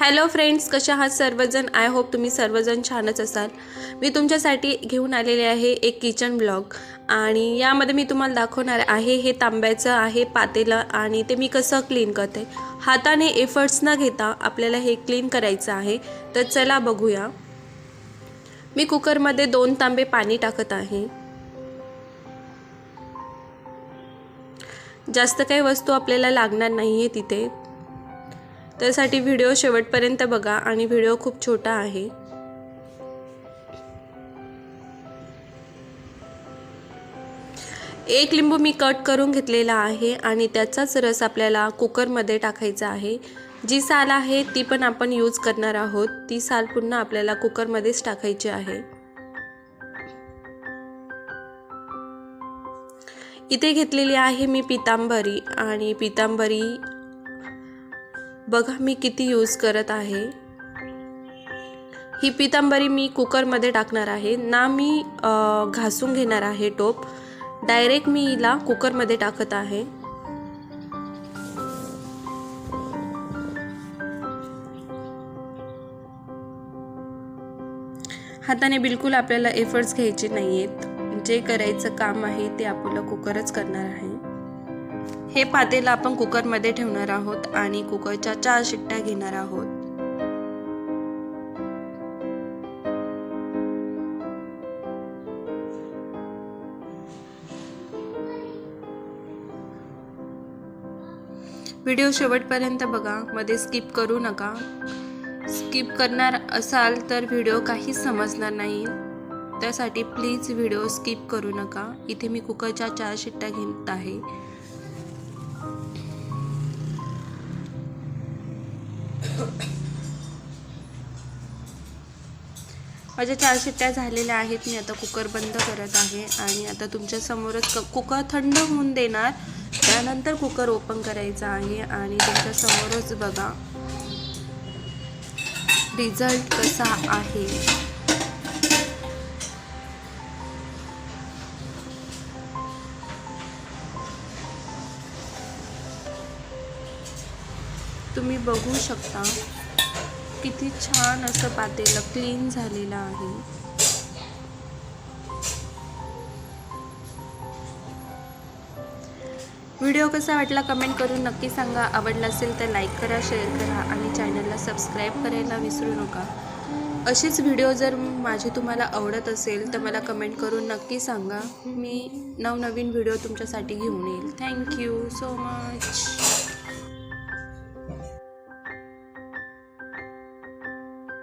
Hello friends कशा आहात सर्वजण? आय होप तुम्ही सर्वजण छानच असाल. मी तुमच्यासाठी घेऊन आलेले आहे एक किचन ब्लॉग आणि यामध्ये मी तुम्हाला दाखवणार आहे हे तांब्याचं आहे पातेलं आणि ते मी कसं क्लीन करते. हाताने एफर्ट्स न घेता आपल्याला हे क्लीन करायचं आहे. तर चला बघूया. मी कुकरमध्ये दोन तांबे पाणी टाकत आहे. जास्त काही वस्तू आपल्याला लागणार नाही आहे तिथे. त्यासाठी व्हिडिओ शेवटपर्यंत बघा आणि व्हिडिओ खूप छोटा आहे. एक लिंबू मी कट करून घेतलेला आहे आणि त्याचाच रस आपल्याला कुकरमध्ये टाकायचा आहे. जी साल आहे ती पण आपण यूज करणार आहोत. ती साल पुन्हा आपल्याला कुकरमध्येच टाकायची आहे. इथे घेतलेली आहे मी पितांबरी आणि पितांबरी बघा मी किती यूज करत आहे. ही पितांबरी मी कुकरमध्ये टाकणार आहे. ना मी घासून घेणार आहे टोप. डायरेक्ट मी हिला कुकरमध्ये टाकत आहे. हाताने बिलकुल आपल्याला एफर्ट्स घ्यायचे नाही आहेत जे करायचं काम आहे ते आपलं कुकरच करणार आहे. हे पातेला आपण कुकरमध्ये ठेवणार आहोत आणि कुकरच्या चार शिट्ट्या घेणार आहोत. व्हिडिओ शेवटपर्यंत बघा मध्ये स्किप करू नका. स्किप करणार असाल तर व्हिडिओ काहीच समजणार नाही. त्यासाठी प्लीज व्हिडिओ स्किप करू नका. इथे मी कुकरच्या चार शिट्ट्या घेत आहे. माझ्या चार शिट्ट्या झालेल्या आहेत. मी आता कुकर बंद करत आहे आणि आता तुमच्या समोरच कुकर थंड होऊन देणार. त्यानंतर कुकर ओपन करायचा आहे आणि तुमच्या समोरच बघा. रिझल्ट कसा आहे? तुम्ही बघू शकता किती छान असं पातेलं क्लीन झालेलं आहे. व्हिडिओ कसा वाटला कमेंट करून नक्की सांगा. आवडला असेल तर लाईक करा शेअर करा आणि चॅनलला सबस्क्राईब करायला विसरू नका. अशीच व्हिडिओ जर माझी तुम्हाला आवडत असेल तर मला कमेंट करून नक्की सांगा. मी नवनवीन व्हिडिओ तुमच्यासाठी घेऊन येईल. Thank you so much